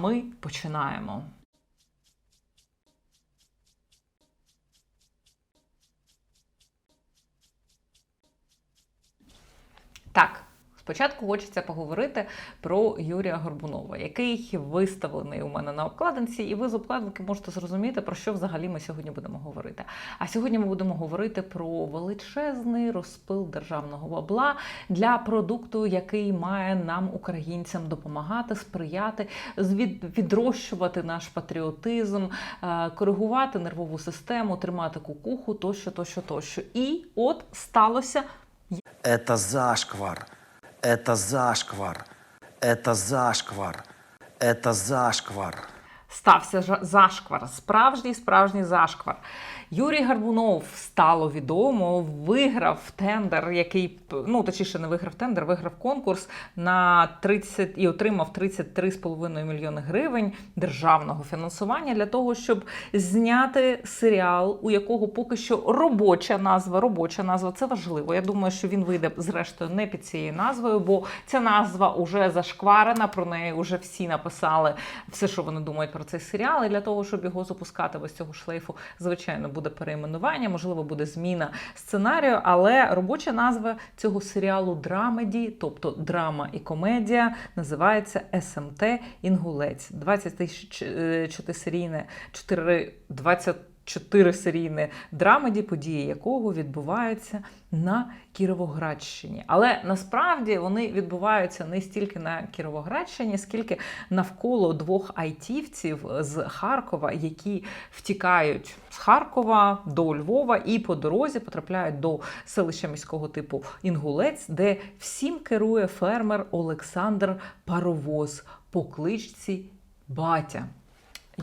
Ми починаємо. Так, спочатку хочеться поговорити про Юрія Горбунова, який виставлений у мене на обкладинці, і ви з обкладинки можете зрозуміти, про що взагалі ми сьогодні будемо говорити. А сьогодні ми будемо говорити про величезний розпил державного бабла для продукту, який має нам, українцям, допомагати, сприяти, відрощувати наш патріотизм, е, коригувати нервову систему, тримати кукуху, тощо, тощо, тощо. І от сталося Это зашквар. Это зашквар. Это зашквар. Это зашквар. стався зашквар, справжній справжній зашквар. Юрій Гарбунов стало відомо, виграв тендер, який ну точніше не виграв тендер, виграв конкурс на 30 і отримав 33,5 мільйони гривень державного фінансування для того, щоб зняти серіал, у якого поки що робоча назва. Робоча назва це важливо. Я думаю, що він вийде зрештою не під цією назвою, бо ця назва уже зашкварена. Про неї вже всі написали все, що вони думають про цей серіал. І для того, щоб його запускати без цього шлейфу, звичайно, буде перейменування, можливо, буде зміна сценарію. Але робоча назва цього серіалу драмеді, тобто драма і комедія, називається СМТ Інгулець. 24 серійне 4, 24 серійне драмеді, події якого відбуваються на Кіровоградщині. Але насправді вони відбуваються не стільки на Кіровоградщині, скільки навколо двох айтівців з Харкова, які втікають з Харкова до Львова і по дорозі потрапляють до селища міського типу Інгулець, де всім керує фермер Олександр Паровоз по кличці Батя.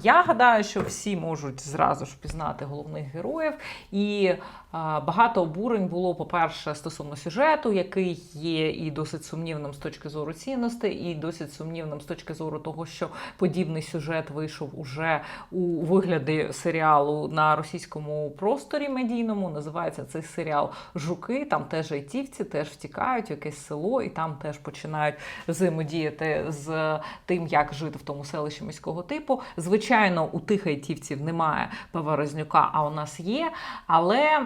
Я гадаю, що всі можуть зразу ж пізнати головних героїв, і багато обурень було, по-перше, стосовно сюжету, який є і досить сумнівним з точки зору цінностей, і досить сумнівним з точки зору того, що подібний сюжет вийшов уже у вигляді серіалу на російському просторі медійному. Називається цей серіал Жуки. Там теж айтівці, теж втікають в якесь село, і там теж починають взаємодіяти з тим, як жити в тому селищі міського типу. Звичайно, у тих айтівців немає Поворознюка, а у нас є. Але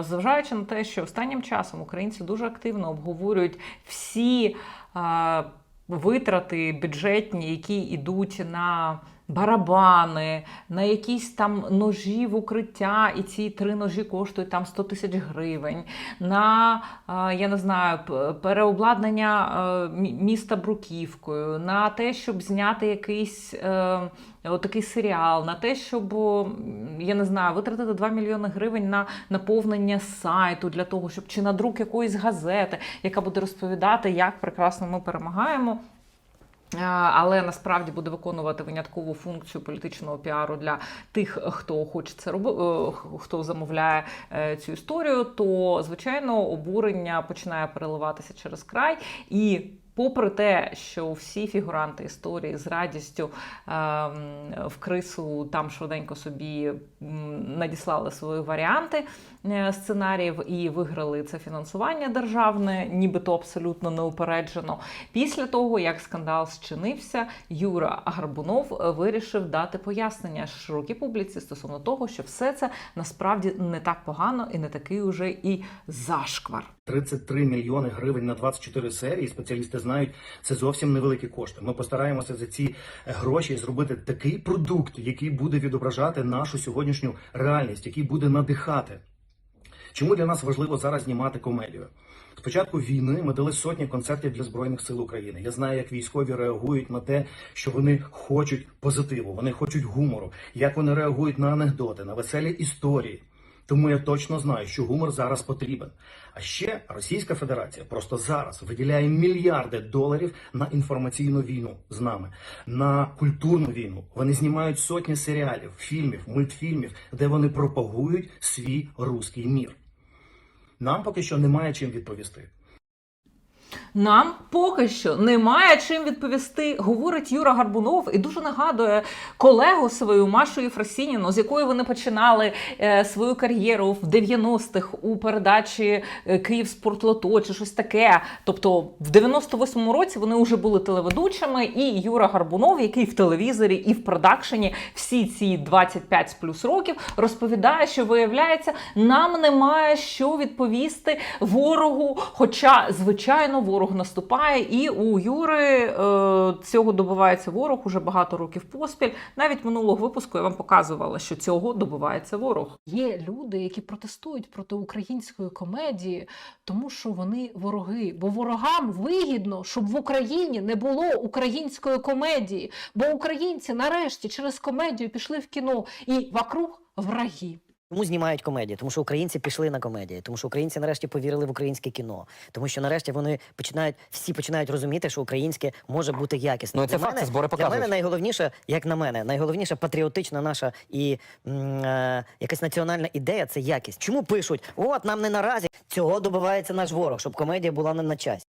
зважаючи на те, що останнім часом українці дуже активно обговорюють всі е, витрати бюджетні, які йдуть на. Барабани, на якісь там ножі в укриття, і ці три ножі коштують там 100 тисяч гривень, на е, я не знаю, переобладнання е, міста бруківкою, на те, щоб зняти якийсь е, отакий серіал, на те, щоб я не знаю, витратити 2 мільйони гривень на наповнення сайту для того, щоб чи на друк якоїсь газети, яка буде розповідати, як прекрасно ми перемагаємо. Е, Але насправді буде виконувати виняткову функцію політичного піару для тих, хто хоче це робити, хто замовляє е, цю історію, то звичайно обурення починає переливатися через край і. Попри те, що всі фігуранти історії з радістю ем, в крису там швиденько собі надіслали свої варіанти е, сценаріїв і виграли це фінансування державне, нібито абсолютно неупереджено. Після того, як скандал зчинився, Юра Гарбунов е, вирішив дати пояснення широкій публіці стосовно того, що все це насправді не так погано і не такий уже і зашквар. 33 мільйони гривень на 24 серії. Спеціалісти знають, це зовсім невеликі кошти. Ми постараємося за ці гроші зробити такий продукт, який буде відображати нашу сьогоднішню реальність, який буде надихати. Чому для нас важливо зараз знімати комедію? З початку війни ми дали сотні концертів для збройних сил України. Я знаю, як військові реагують на те, що вони хочуть позитиву, вони хочуть гумору, як вони реагують на анекдоти, на веселі історії. Тому я точно знаю, що гумор зараз потрібен. А ще Російська Федерація просто зараз виділяє мільярди доларів на інформаційну війну з нами, на культурну війну. Вони знімають сотні серіалів, фільмів, мультфільмів, де вони пропагують свій руський мір. Нам поки що немає чим відповісти. Нам поки що немає чим відповісти, говорить Юра Гарбунов і дуже нагадує колегу свою Машу Єфросініну, з якою вони починали е, свою кар'єру в 90-х у передачі е, Київ Спортлото чи щось таке. Тобто в 98-му році вони вже були телеведучими, і Юра Гарбунов, який в телевізорі і в продакшені всі ці 25 з плюс років розповідає, що виявляється, нам немає що відповісти ворогу. Хоча, звичайно, ворог наступає, і у Юри е, цього добивається ворог уже багато років поспіль. Навіть минулого випуску я вам показувала, що цього добивається ворог. Є люди, які протестують проти української комедії, тому що вони вороги. Бо ворогам вигідно, щоб в Україні не було української комедії. Бо українці нарешті через комедію пішли в кіно і вокруг враги. Чому знімають комедії? Тому що українці пішли на комедії, тому що українці нарешті повірили в українське кіно, тому що нарешті вони починають всі починають розуміти, що українське може бути якісним. Ну, це Для факт, мене- збори Для мене найголовніше, як на мене, найголовніша патріотична наша і м, е, якась національна ідея це якість. Чому пишуть? От нам не наразі цього добивається наш ворог, щоб комедія була не на часі.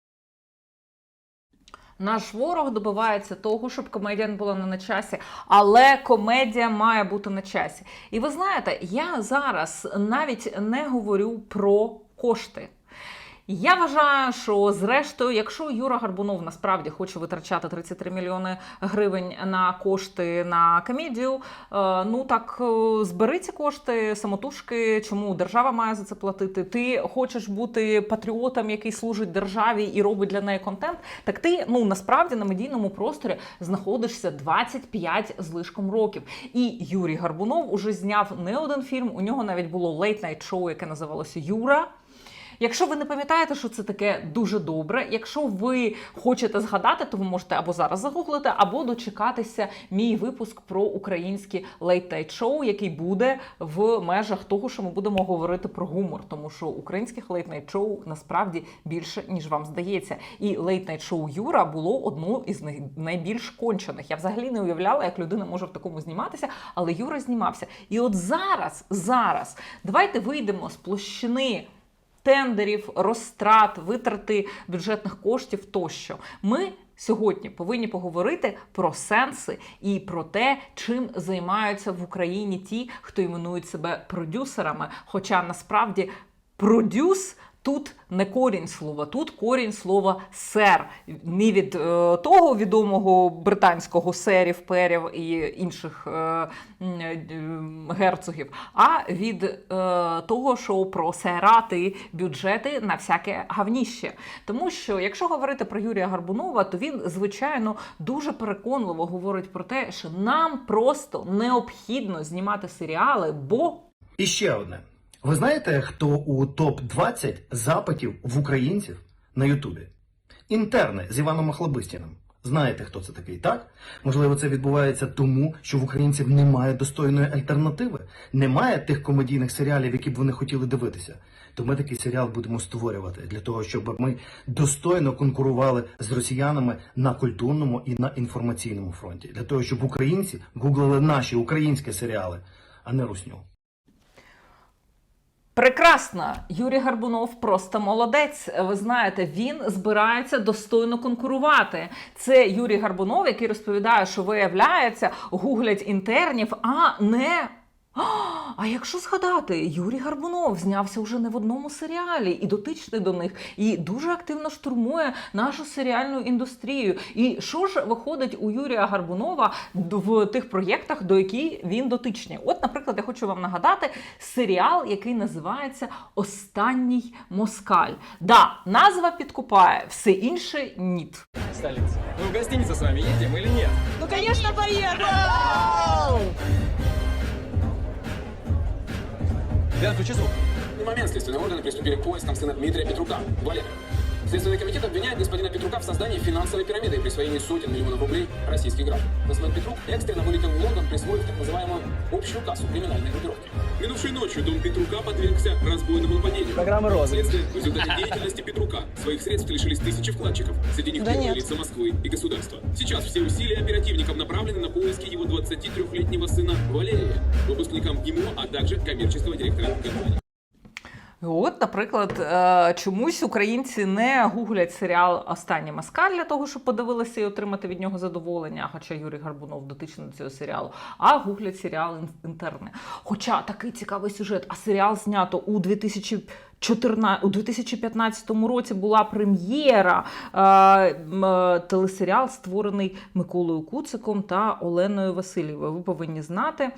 Наш ворог добивається того, щоб комедія не була не на часі, але комедія має бути на часі. І ви знаєте, я зараз навіть не говорю про кошти. Я вважаю, що зрештою, якщо Юра Гарбунов насправді хоче витрачати 33 мільйони гривень на кошти на комедію, е, ну так е, збери ці кошти самотужки. Чому держава має за це платити? Ти хочеш бути патріотом, який служить державі і робить для неї контент. Так ти ну насправді на медійному просторі знаходишся 25 з лишком років. І Юрій Гарбунов уже зняв не один фільм. У нього навіть було лейт-найт шоу, яке називалося Юра. Якщо ви не пам'ятаєте, що це таке дуже добре. Якщо ви хочете згадати, то ви можете або зараз загуглити, або дочекатися мій випуск про українське лейт-найт шоу, який буде в межах того, що ми будемо говорити про гумор, тому що українських лейт-найт шоу насправді більше ніж вам здається. І лейт-найт шоу Юра було одно із найбільш кончених. Я взагалі не уявляла, як людина може в такому зніматися, але Юра знімався. І от зараз, зараз, давайте вийдемо з площини тендерів, розтрат, витрати бюджетних коштів тощо. Ми сьогодні повинні поговорити про сенси і про те, чим займаються в Україні ті, хто іменують себе продюсерами. Хоча насправді продюс. Тут не корінь слова, тут корінь слова сер. Не від е, того відомого британського серів, перів і інших е, е, герцогів, а від е, того, що просерати бюджети на всяке гавніще. Тому що, якщо говорити про Юрія Гарбунова, то він, звичайно, дуже переконливо говорить про те, що нам просто необхідно знімати серіали, бо І ще одне. Ви знаєте, хто у топ-20 запитів в українців на Ютубі? Інтерни з Іваном Охлобистіним. Знаєте, хто це такий, так? Можливо, це відбувається тому, що в українців немає достойної альтернативи, немає тих комедійних серіалів, які б вони хотіли дивитися. То ми такий серіал будемо створювати для того, щоб ми достойно конкурували з росіянами на культурному і на інформаційному фронті, для того, щоб українці гуглили наші українські серіали, а не русню. Прекрасно, Юрій Гарбунов просто молодець. Ви знаєте, він збирається достойно конкурувати. Це Юрій Гарбунов, який розповідає, що виявляється, гуглять інтернів, а не. А, якщо згадати, Юрій Гарбунов знявся вже не в одному серіалі і дотичний до них, і дуже активно штурмує нашу серіальну індустрію. І що ж виходить у Юрія Гарбунова в тих проєктах, до яких він дотичний? От, наприклад, я хочу вам нагадати серіал, який називається Останній москаль. Да, назва підкупає, все інше ні. столицы. Мы в гостиницу с вами едем или нет? Ну, конечно, поеду! Лен, включи звук. В момент следственные органы приступили к поискам сына Дмитрия Петрука, Валерия. Следственный комитет обвиняет господина Петрука в создании финансовой пирамиды и присвоении сотен миллионов рублей российских граждан. Господин Петрук экстренно вылетел в Лондон, присвоив так называемую общую кассу криминальной группировки. Минувшей ночью дом Петрука подвергся разбойному нападению. Программа «Розыск». Следствие в результате деятельности Петрука своих средств лишились тысячи вкладчиков. Среди них Да нет. лица Москвы и государства. Сейчас все усилия оперативников направлены на поиски его 23-летнего сына Валерия, выпускником ГИМО, а также коммерческого директора компании. От, наприклад, е, чомусь українці не гуглять серіал Остання москаль для того, щоб подивилися і отримати від нього задоволення, хоча Юрій Гарбунов дотичний до цього серіалу, а гуглять серіал інтерне. Хоча такий цікавий сюжет, а серіал знято у 2014, у 2015 році була прем'єра. Е, е, телесеріал створений Миколою Куциком та Оленою Васильєвою. Ви повинні знати. Е,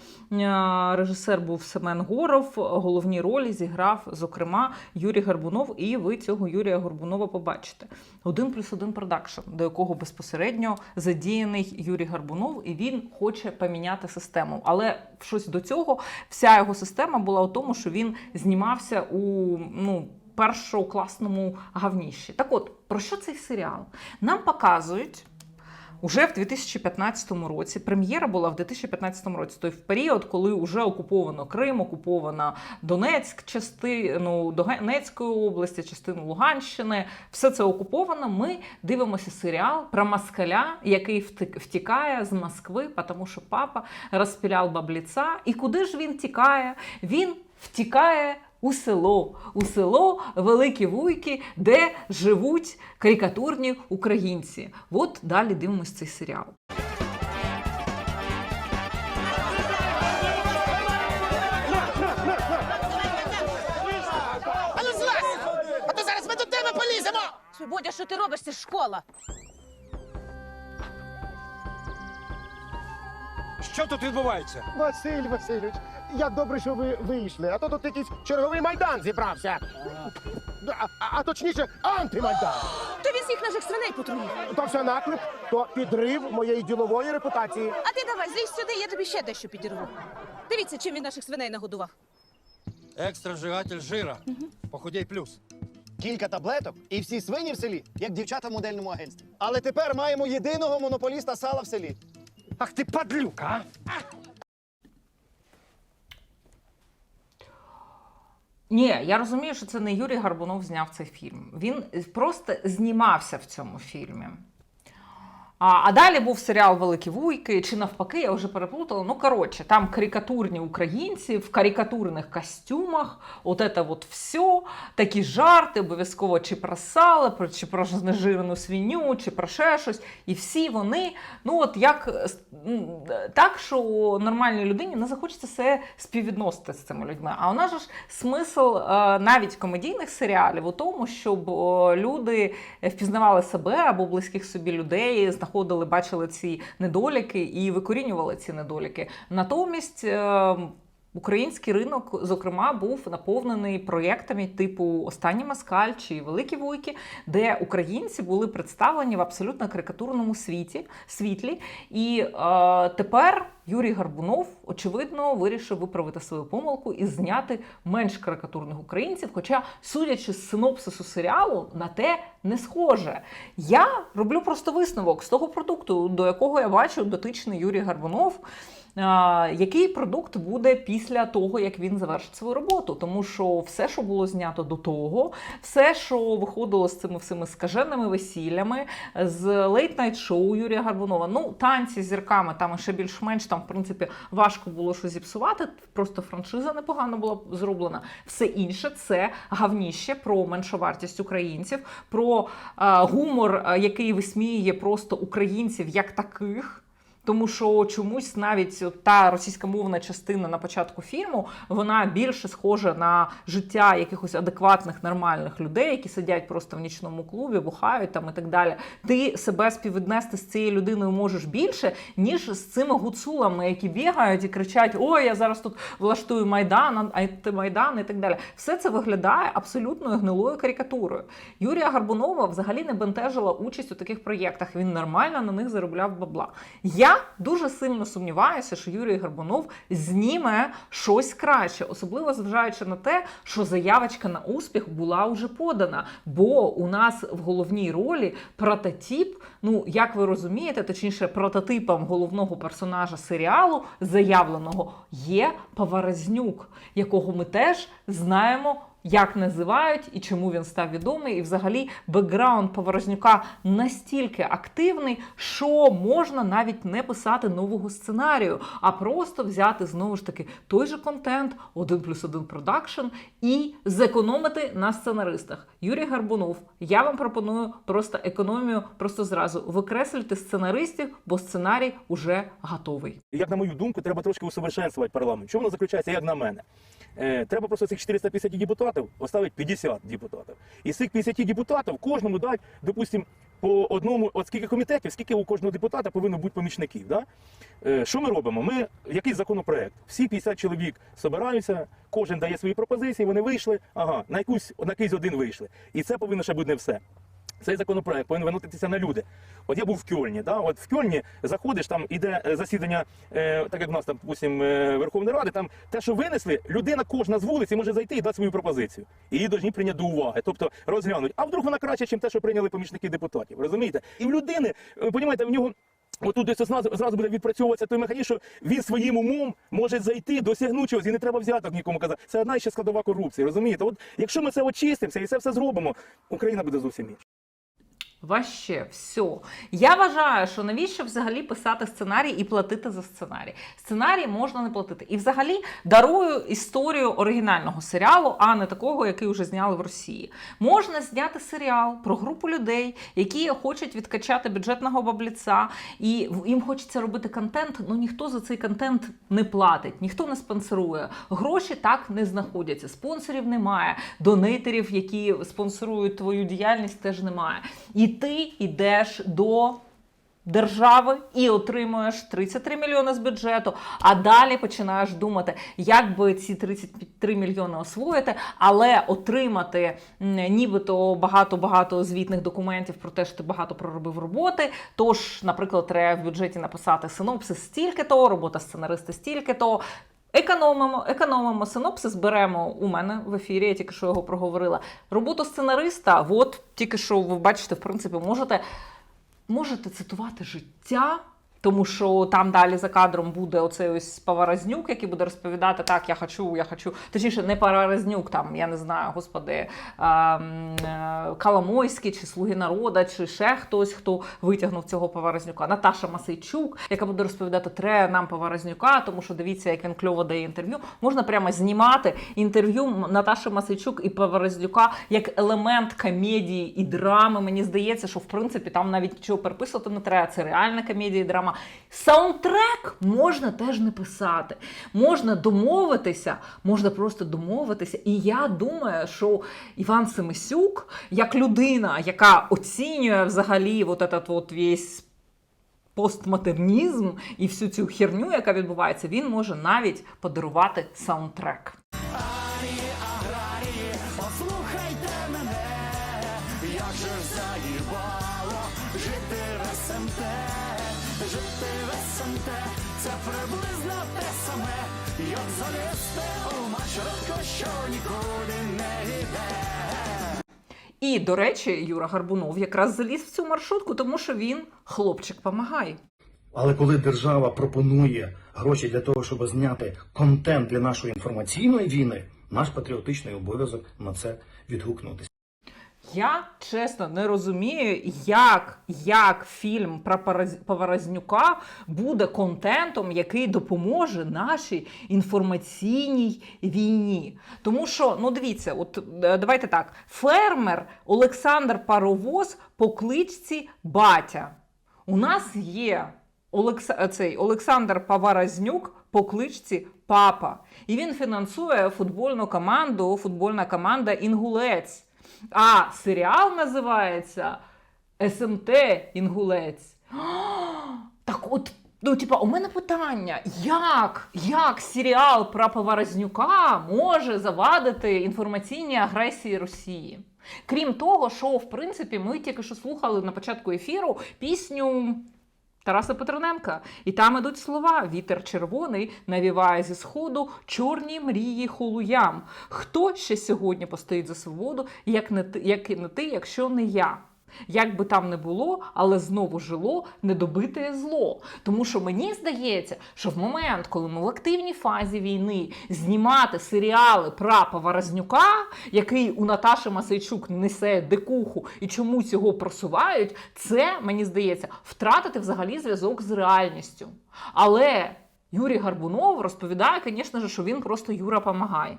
Режисер був Семен Горов. Головні ролі зіграв, зокрема, Юрій Гарбунов, і ви цього Юрія Горбунова побачите. Один плюс один продакшн, до якого безпосередньо задіяний Юрій Гарбунов, і він хоче поміняти систему. Але щось до цього вся його система була у тому, що він знімався у ну. Першокласному гавніші. Так от, про що цей серіал? Нам показують Уже в 2015 році прем'єра була в 2015 році, тобто в період, коли вже окуповано Крим, окупована Донецьк, частину Донецької області, частину Луганщини. Все це окуповано. Ми дивимося серіал про москаля, який втікає з Москви, тому що папа розпіляв бабліца. І куди ж він тікає? Він втікає. У село, у село Великі Вуйки, де живуть карикатурні українці. От далі дивимось цей серіал. А ну злазь! А то зараз ми до тебе поліземо! Бодя, що ти робиш? Це ж школа. Що тут відбувається? Василь Васильович, як добре, що ви вийшли, а то тут якийсь черговий майдан зібрався. А, а, а точніше, антимайдан. То він всіх наших свиней потруїв. То все наклеп, то підрив моєї ділової репутації. А ти давай, злізь сюди, я тобі ще дещо підірву. Дивіться, чим він наших свиней нагодував. Екстра вжигатель жира. Похудей плюс. Кілька таблеток і всі свині в селі, як дівчата в модельному агентстві. Але тепер маємо єдиного монополіста сала в селі. Ах ти падлюка! а! Ні, я розумію, що це не Юрій Гарбунов зняв цей фільм. Він просто знімався в цьому фільмі. А, а далі був серіал Великі Вуйки, чи навпаки, я вже переплутала. Ну, коротше, там карикатурні українці в карикатурних костюмах, от це от все, такі жарти, обов'язково чи про сало, чи про знежирену свиню, чи про ще щось. І всі вони, ну от як так, що нормальній людині не захочеться себе співвідносити з цими людьми. А у нас же ж смисл е, навіть комедійних серіалів у тому, щоб люди впізнавали себе або близьких собі людей, знаходили, бачили ці недоліки і викорінювали ці недоліки. Натомість. Український ринок, зокрема, був наповнений проєктами типу Останній Москаль чи Великі Вуйки, де українці були представлені в абсолютно карикатурному світі, світлі. І е, тепер Юрій Гарбунов, очевидно, вирішив виправити свою помилку і зняти менш карикатурних українців. Хоча, судячи з синопсису серіалу, на те не схоже. Я роблю просто висновок з того продукту, до якого я бачу дотичний Юрій Гарбунов. Який продукт буде після того, як він завершить свою роботу? Тому що все, що було знято до того, все, що виходило з цими всіми скаженими весіллями, з лейт-найт шоу Юрія Гарбунова, ну танці з зірками там ще більш-менш там, в принципі, важко було щось зіпсувати. Просто франшиза непогано була зроблена. Все інше це гавніще про меншовартість українців, про гумор, який висміює просто українців як таких. Тому що чомусь навіть та російськомовна частина на початку фільму вона більше схожа на життя якихось адекватних нормальних людей, які сидять просто в нічному клубі, бухають там і так далі. Ти себе співвіднести з цією людиною можеш більше, ніж з цими гуцулами, які бігають і кричать: Ой, я зараз тут влаштую майдан, а майдан і так далі. Все це виглядає абсолютною гнилою карикатурою. Юрія Гарбунова взагалі не бентежила участь у таких проєктах. Він нормально на них заробляв бабла. Я дуже сильно сумніваюся, що Юрій Гарбунов зніме щось краще, особливо зважаючи на те, що заявочка на успіх була вже подана. Бо у нас в головній ролі прототип, ну як ви розумієте, точніше, прототипом головного персонажа серіалу заявленого є Поваразнюк, якого ми теж знаємо як називають і чому він став відомий, і взагалі бекграунд Поворознюка настільки активний, що можна навіть не писати нового сценарію, а просто взяти знову ж таки той же контент, 1 плюс 1 продакшн, і зекономити на сценаристах. Юрій Гарбунов, я вам пропоную просто економію, просто зразу викреслити сценаристів, бо сценарій уже готовий. Як на мою думку, треба трошки усовершенствувати парламент. Що воно заключається, як на мене? Е, треба просто цих 450 депутатів оставити 50 депутатів. І з цих 50 депутатів кожному дати, допустимо, по одному, от скільки комітетів, скільки у кожного депутата повинно бути помічників. Да? Е, що ми робимо? Ми якийсь законопроект. Всі 50 чоловік збираються, кожен дає свої пропозиції, вони вийшли, ага, на якусь на якийсь один вийшли. І це повинно ще бути не все. Цей законопроект повинен виноситися на люди. От я був в Кьольні, да? от в Кьольні заходиш, там іде е, засідання, е, так як в нас там, допустим, е, Верховної Ради, там те, що винесли, людина кожна з вулиці може зайти і дати свою пропозицію. І її повинні прийняти до уваги, тобто розглянуть. А вдруг вона краще, ніж те, що прийняли помічники депутатів. Розумієте? І в людини, е, понімаєте, в нього. Отут десь зразу буде відпрацьовуватися той механізм, що він своїм умом може зайти, досягнути чогось, і не треба взяток нікому казати. Це одна ще складова корупції, розумієте? От якщо ми це очистимося і це все зробимо, Україна буде зовсім інша. Ваще, все. Я вважаю, що навіщо взагалі писати сценарій і платити за сценарій? Сценарій можна не платити. І взагалі дарую історію оригінального серіалу, а не такого, який вже зняли в Росії. Можна зняти серіал про групу людей, які хочуть відкачати бюджетного бабліца, і їм хочеться робити контент. Ну ніхто за цей контент не платить, ніхто не спонсорує. Гроші так не знаходяться. Спонсорів немає, донейтерів, які спонсорують твою діяльність, теж немає. І ти йдеш до держави і отримуєш 33 мільйони з бюджету, а далі починаєш думати, як би ці 33 мільйони освоїти, але отримати нібито багато-багато звітних документів про те, що ти багато проробив роботи. Тож, наприклад, треба в бюджеті написати синопсис стільки-то, робота сценариста стільки-то. Економимо, економимо синопсис, беремо у мене в ефірі, я тільки що його проговорила. Роботу сценариста, от тільки що ви бачите, в принципі, можете, можете цитувати життя. Тому що там далі за кадром буде оцей ось Паваразнюк, який буде розповідати, так, я хочу, я хочу. Точніше, не Паваразнюк, там, я не знаю, господи, а, е, Коломойський, чи Слуги народа, чи ще хтось, хто витягнув цього Паваразнюка. Наташа Масейчук, яка буде розповідати, треба нам Паваразнюка, тому що дивіться, як він кльово дає інтерв'ю. Можна прямо знімати інтерв'ю Наташі Масейчук і Паваразнюка як елемент комедії і драми. Мені здається, що в принципі там навіть нічого переписувати не треба. Це реальна комедія і драма. Саундтрек можна теж не писати. Можна домовитися, можна просто домовитися. І я думаю, що Іван Семисюк, як людина, яка оцінює взагалі вот этот вот весь постмодернізм і всю цю херню, яка відбувається, він може навіть подарувати саундтрек. Як же заїбало жити в СМТ, жити в СМТ, це приблизно те саме, як залізти у маршрутку, що нікуди не йде. І, до речі, Юра Гарбунов якраз заліз в цю маршрутку, тому що він хлопчик помагай. Але коли держава пропонує гроші для того, щоб зняти контент для нашої інформаційної війни, наш патріотичний обов'язок на це відгукнутися. Я чесно не розумію, як, як фільм про Поворознюка буде контентом, який допоможе нашій інформаційній війні. Тому що, ну дивіться, от е, давайте так: фермер Олександр Паровоз по кличці Батя. У нас є Олекс... цей Олександр Паваразнюк по кличці Папа. І він фінансує футбольну команду, футбольна команда Інгулець. А серіал називається СМТ Інгулець. Так от, ну, типа, у мене питання: як, як серіал про Поворознюка може завадити інформаційній агресії Росії? Крім того, що в принципі ми тільки що слухали на початку ефіру пісню. Тараса Петрененка. І там ідуть слова: Вітер червоний навіває зі сходу чорні мрії хулуям. Хто ще сьогодні постоїть за свободу, як не ти, як не ти, якщо не я? Як би там не було, але знову жило недобите зло. Тому що мені здається, що в момент, коли ми в активній фазі війни знімати серіали про Поворознюка, який у Наташі Масейчук несе дикуху і чомусь його просувають, це мені здається втратити взагалі зв'язок з реальністю. Але Юрій Гарбунов розповідає, звісно що він просто Юра помагає.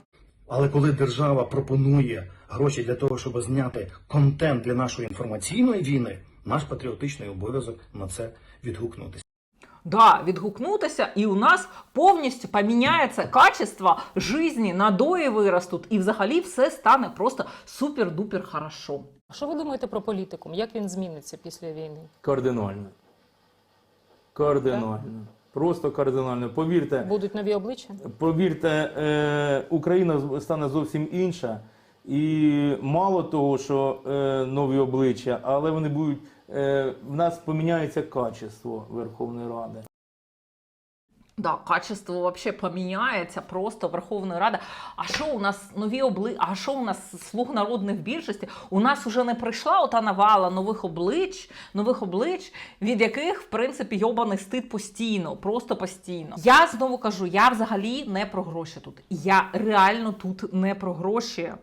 Але коли держава пропонує гроші для того, щоб зняти контент для нашої інформаційної війни, наш патріотичний обов'язок на це відгукнутися. Да, відгукнутися, і у нас повністю поміняється качество житті, надої виростуть, і взагалі все стане просто супер-дупер хорошо. А що ви думаєте про політикум? Як він зміниться після війни? Кардинально. Кардинально. Просто кардинально. Повірте, Будуть нові обличчя? повірте, е, Україна стане зовсім інша. І мало того, що е, нові обличчя, але вони будуть. Е, в нас поміняється качество Верховної Ради. Да, качество вообще поміняється просто Верховної Ради. А що у нас нові обли... А що у нас слуг народних більшості? У нас уже не прийшла ота навала нових облич, нових облич, від яких, в принципі, йобаний стид постійно, просто постійно. Я знову кажу, я взагалі не про гроші тут. Я реально тут не про гроші, е,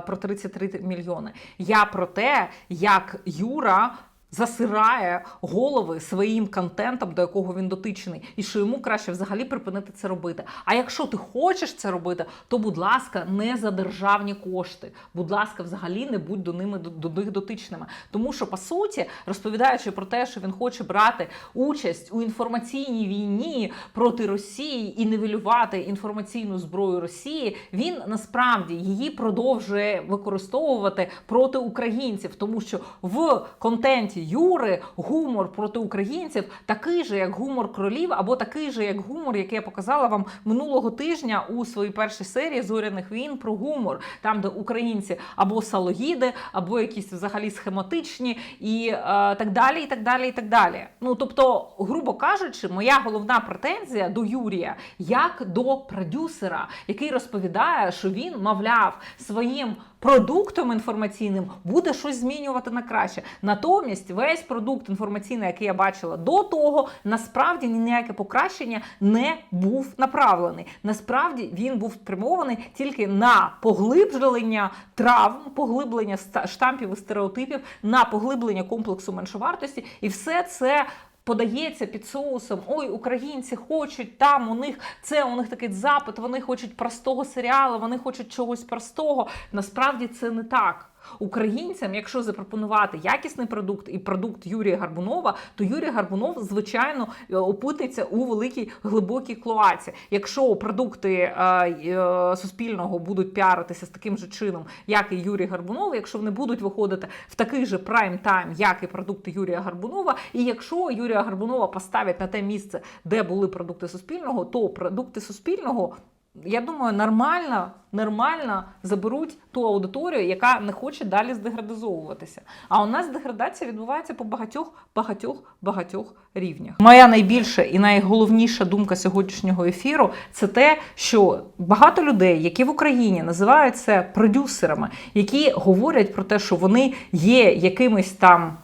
про 33 мільйони. Я про те, як Юра засирає голови своїм контентом, до якого він дотичний, і що йому краще взагалі припинити це робити. А якщо ти хочеш це робити, то будь ласка, не за державні кошти. Будь ласка, взагалі не будь до ними до, них дотичними. Тому що по суті, розповідаючи про те, що він хоче брати участь у інформаційній війні проти Росії і нивелювати інформаційну зброю Росії, він насправді її продовжує використовувати проти українців, тому що в контенті Юри гумор проти українців такий же, як гумор кролів, або такий же, як гумор, який я показала вам минулого тижня у своїй першій серії зоряних війн про гумор, там де українці або салогіди, або якісь взагалі схематичні, і е, так далі, і так далі, і так далі. Ну тобто, грубо кажучи, моя головна претензія до Юрія як до продюсера, який розповідає, що він, мовляв, своїм продуктом інформаційним буде щось змінювати на краще. Натомість весь продукт інформаційний, який я бачила до того, насправді ні на яке покращення не був направлений. Насправді він був спрямований тільки на поглиблення травм, поглиблення штампів і стереотипів, на поглиблення комплексу меншовартості, і все це. Подається під соусом, ой, українці хочуть там у них це у них такий запит, вони хочуть простого серіалу, вони хочуть чогось простого. Насправді це не так. Українцям, якщо запропонувати якісний продукт і продукт Юрія Гарбунова, то Юрій Гарбунов, звичайно, е, опититься у великій глибокій клоаці. Якщо продукти е, е, суспільного будуть піаритися з таким же чином, як і Юрій Гарбунов, якщо вони будуть виходити в такий же прайм-тайм, як і продукти Юрія Гарбунова, і якщо Юрія Гарбунова поставлять на те місце, де були продукти суспільного, то продукти суспільного. Я думаю, нормально, нормально заберуть ту аудиторію, яка не хоче далі здеградизовуватися. А у нас деградація відбувається по багатьох, багатьох, багатьох рівнях. Моя найбільша і найголовніша думка сьогоднішнього ефіру це те, що багато людей, які в Україні називаються продюсерами, які говорять про те, що вони є якимись там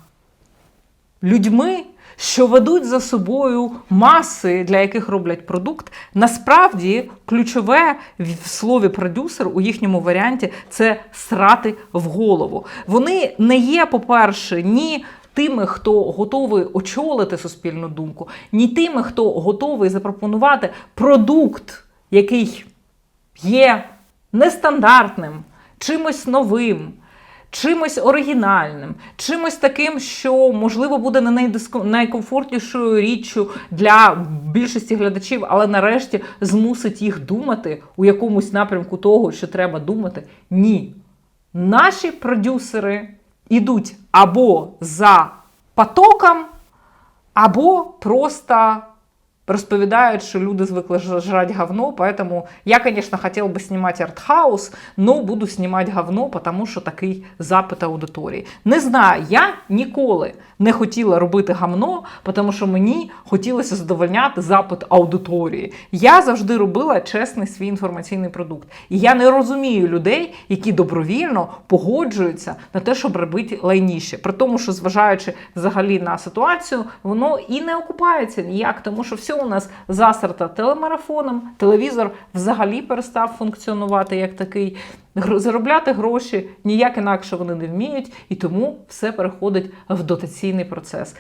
людьми, що ведуть за собою маси, для яких роблять продукт. Насправді ключове в слові продюсер у їхньому варіанті це срати в голову. Вони не є, по-перше, ні. Тими, хто готовий очолити суспільну думку, ні тими, хто готовий запропонувати продукт, який є нестандартним, чимось новим, чимось оригінальним, чимось таким, що можливо буде не найкомфортнішою річчю для більшості глядачів, але нарешті змусить їх думати у якомусь напрямку того, що треба думати. Ні. Наші продюсери ідуть або за потоком, або просто розповідають, що люди звикли жрать говно, поэтому я, конечно, хотел бы снимать артхаус, но буду снимать говно, потому що такий запит аудиторії. Не знаю, я ніколи не хотіла робити гавно, тому що мені хотілося задовольняти запит аудиторії. Я завжди робила чесний свій інформаційний продукт. І я не розумію людей, які добровільно погоджуються на те, щоб робити лайніше. При тому, що зважаючи взагалі на ситуацію, воно і не окупається ніяк, тому що все у нас засерта телемарафоном, телевізор взагалі перестав функціонувати як такий. Заробляти гроші ніяк інакше вони не вміють, і тому все переходить в дотаційний процес.